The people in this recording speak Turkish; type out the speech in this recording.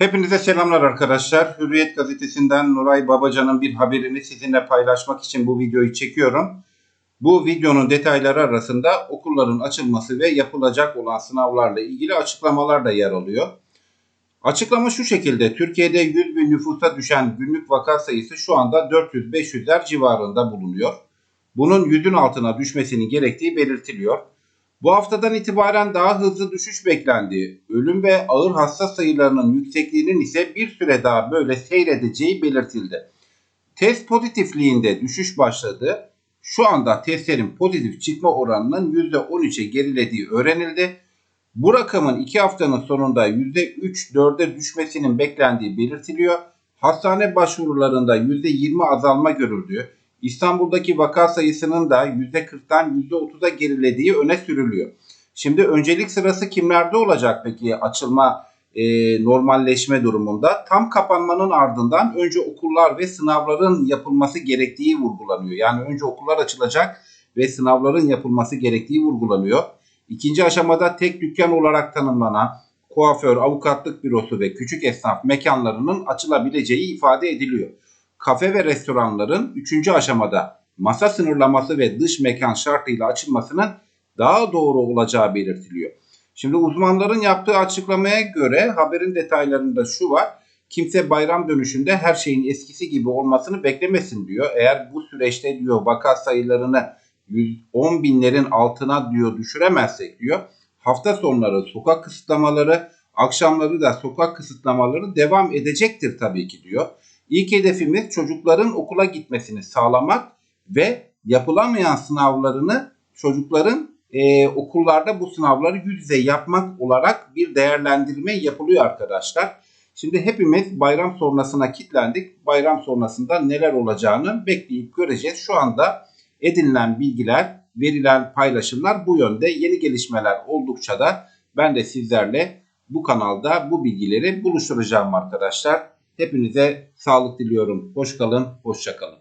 Hepinize selamlar arkadaşlar. Hürriyet gazetesinden Nuray Babacan'ın bir haberini sizinle paylaşmak için bu videoyu çekiyorum. Bu videonun detayları arasında okulların açılması ve yapılacak olan sınavlarla ilgili açıklamalar da yer alıyor. Açıklama şu şekilde. Türkiye'de 100 bin nüfusa düşen günlük vaka sayısı şu anda 400-500'ler civarında bulunuyor. Bunun 100'ün altına düşmesinin gerektiği belirtiliyor. Bu haftadan itibaren daha hızlı düşüş beklendi. Ölüm ve ağır hasta sayılarının yüksekliğinin ise bir süre daha böyle seyredeceği belirtildi. Test pozitifliğinde düşüş başladı. Şu anda testlerin pozitif çıkma oranının %13'e gerilediği öğrenildi. Bu rakamın 2 haftanın sonunda %3-4'e düşmesinin beklendiği belirtiliyor. Hastane başvurularında %20 azalma görüldü. İstanbul'daki vaka sayısının da %40'dan %30'a gerilediği öne sürülüyor. Şimdi öncelik sırası kimlerde olacak peki açılma e, normalleşme durumunda? Tam kapanmanın ardından önce okullar ve sınavların yapılması gerektiği vurgulanıyor. Yani önce okullar açılacak ve sınavların yapılması gerektiği vurgulanıyor. İkinci aşamada tek dükkan olarak tanımlanan kuaför, avukatlık bürosu ve küçük esnaf mekanlarının açılabileceği ifade ediliyor kafe ve restoranların 3. aşamada masa sınırlaması ve dış mekan şartıyla açılmasının daha doğru olacağı belirtiliyor. Şimdi uzmanların yaptığı açıklamaya göre haberin detaylarında şu var. Kimse bayram dönüşünde her şeyin eskisi gibi olmasını beklemesin diyor. Eğer bu süreçte diyor vaka sayılarını 110 binlerin altına diyor düşüremezsek diyor. Hafta sonları sokak kısıtlamaları, akşamları da sokak kısıtlamaları devam edecektir tabii ki diyor. İlk hedefimiz çocukların okula gitmesini sağlamak ve yapılamayan sınavlarını çocukların e, okullarda bu sınavları yüz yüze yapmak olarak bir değerlendirme yapılıyor arkadaşlar. Şimdi hepimiz bayram sonrasına kilitlendik. Bayram sonrasında neler olacağını bekleyip göreceğiz. Şu anda edinilen bilgiler, verilen paylaşımlar bu yönde. Yeni gelişmeler oldukça da ben de sizlerle bu kanalda bu bilgileri buluşturacağım arkadaşlar. Hepinize sağlık diliyorum. Hoş kalın, hoşça kalın.